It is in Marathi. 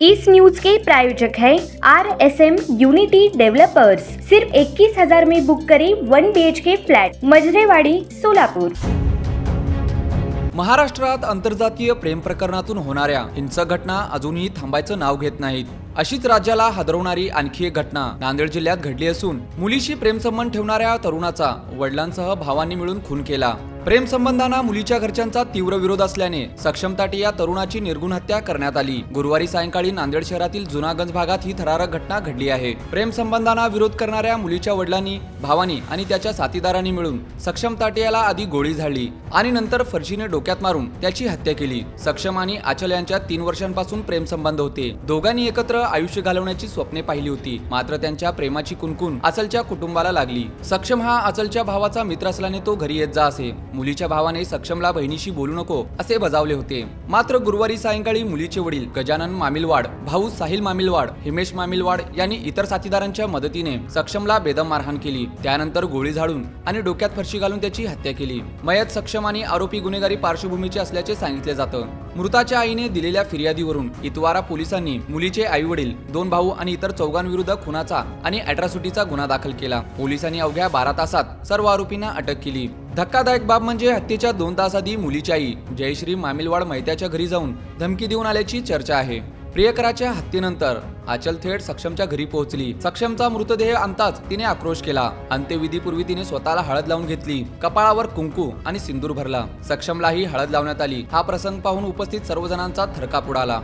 इस न्यूज के प्रायोजक है R S M unity developers सिर्फ इक्कीस हजार में बुक करें one B H K flat Majrewadi Solapur. महाराष्ट्रात आंतरजातीय प्रेम प्रकरणातून होणाऱ्या हिंसक घटना अजूनही थांबायचं नाव घेत नाहीत. अशीच राज्याला हादरवणारी आणखी एक घटना नांदेड जिल्ह्यात घडली असून मुलीशी प्रेमसंबंध ठेवणाऱ्या तरुणाचा वडिलांसह भावांनी मिळून खून केला. प्रेमसंबंधांना मुलीच्या घरच्यांचा तीव्र विरोध असल्याने सक्षम ताटी या तरुणाची निर्गुण हत्या करण्यात आली. गुरुवारी सायंकाळी नांदेड शहरातील जुनागंज भागात ही थरारक घटना घडली आहे. प्रेमसंबंधांना विरोध करणाऱ्या मुलीच्या वडिलांनी भावानी आणि त्याच्या साथीदारांनी मिळून सक्षम ताटियाला आधी गोळी झाडली आणि नंतर फरशीने डोक्यात मारून त्याची हत्या केली. सक्षम आणि आचल यांच्या तीन वर्षांपासून प्रेमसंबंध होते. दोघांनी एकत्र आयुष्य घालवण्याची स्वप्ने पाहिली होती. मात्र त्यांच्या प्रेमाची कुणकुण अचलच्या कुटुंबाला लागली. सक्षम हा अचलच्या भावाचा मित्र असल्याने तो घरी येत जा असे. मुलीच्या भावाने सक्षमला बहिणीशी बोलू नको असे बजावले होते. मात्र गुरुवारी सायंकाळी मुलीचे वडील गजानन मामिलवाड भाऊ साहिल मामिलवाड हिमेश मामिलवाड यांनी इतर साथीदारांच्या मदतीने सक्षमला बेदम मारहाण केली. त्यानंतर गोळी झाडून आणि डोक्यात फरशी घालून त्याची हत्या केली. मयत सक्षम आणि आरोपी गुन्हेगारी पार्श्वभूमीचे असल्याचे सांगितले जातं. मृताच्या आईने दिलेल्या फिर्यादीवरून इतवारा पोलिसांनी मुलीचे आई वडील दोन भाऊ आणि इतर चौघांविरुद्ध खुनाचा आणि अॅट्रॉसिटीचा गुन्हा दाखल केला. पोलिसांनी अवघ्या बारा तासात सर्व आरोपींना अटक केली. धक्कादायक बाब म्हणजे हत्येच्या दोन तास आधी मुलीची आई जयश्री मामिलवाड मैत्याच्या घरी जाऊन धमकी देऊन आल्याची चर्चा आहे. प्रियकराच्या हत्येनंतर आचल थेट सक्षमच्या घरी पोहोचली. सक्षमचा मृतदेह आणताच तिने आक्रोश केला. अंत्यविधीपूर्वी तिने स्वतःला हळद लावून घेतली. कपाळावर कुंकू आणि सिंदूर भरला. सक्षमलाही हळद लावण्यात आली. हा प्रसंग पाहून उपस्थित सर्वजणांचा थरकाप उडाला.